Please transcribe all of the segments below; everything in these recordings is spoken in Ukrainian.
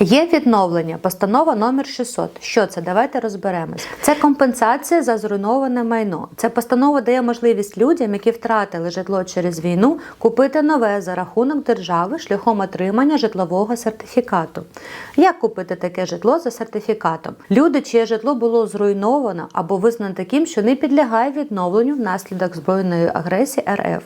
Є відновлення, постанова номер 600. Що це? Давайте розберемось. Це компенсація за зруйноване майно. Ця постанова дає можливість людям, які втратили житло через війну, купити нове за рахунок держави шляхом отримання житлового сертифікату. Як купити таке житло за сертифікатом? Люди, чиє житло було зруйновано або визнано таким, що не підлягає відновленню внаслідок збройної агресії РФ.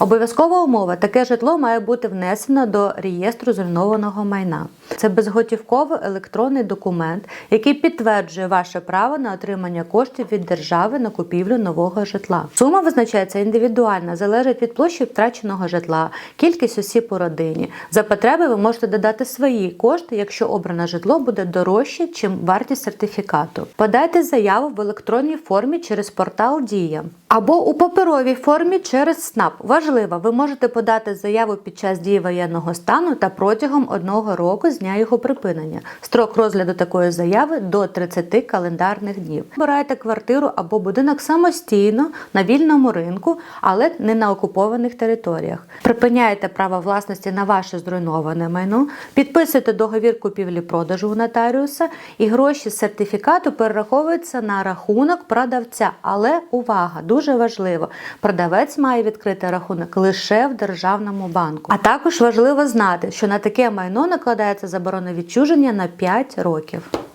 Обов'язкова умова: таке житло має бути внесено до реєстру зруйнованого майна. Це безготівковий електронний документ, який підтверджує ваше право на отримання коштів від держави на купівлю нового житла. Сума визначається індивідуально, залежить від площі втраченого житла, кількість осіб у родині. За потреби ви можете додати свої кошти, якщо обране житло буде дорожче, чим вартість сертифікату. Подайте заяву в електронній формі через портал Дія або у паперовій формі через СНАП. Важливо, ви можете подати заяву під час дії воєнного стану та протягом одного року з дня його припинення. Строк розгляду такої заяви до 30 календарних днів. Обирайте квартиру або будинок самостійно на вільному ринку, але не на окупованих територіях. Припиняєте право власності на ваше зруйноване майно, підписуєте договір купівлі-продажу у нотаріуса, і гроші з сертифікату перераховуються на рахунок продавця. Але увага, дуже важливо, продавець має відкрити рахунок лише в державному банку. А також важливо знати, що на таке майно накладається заборона відчуження на 5 років.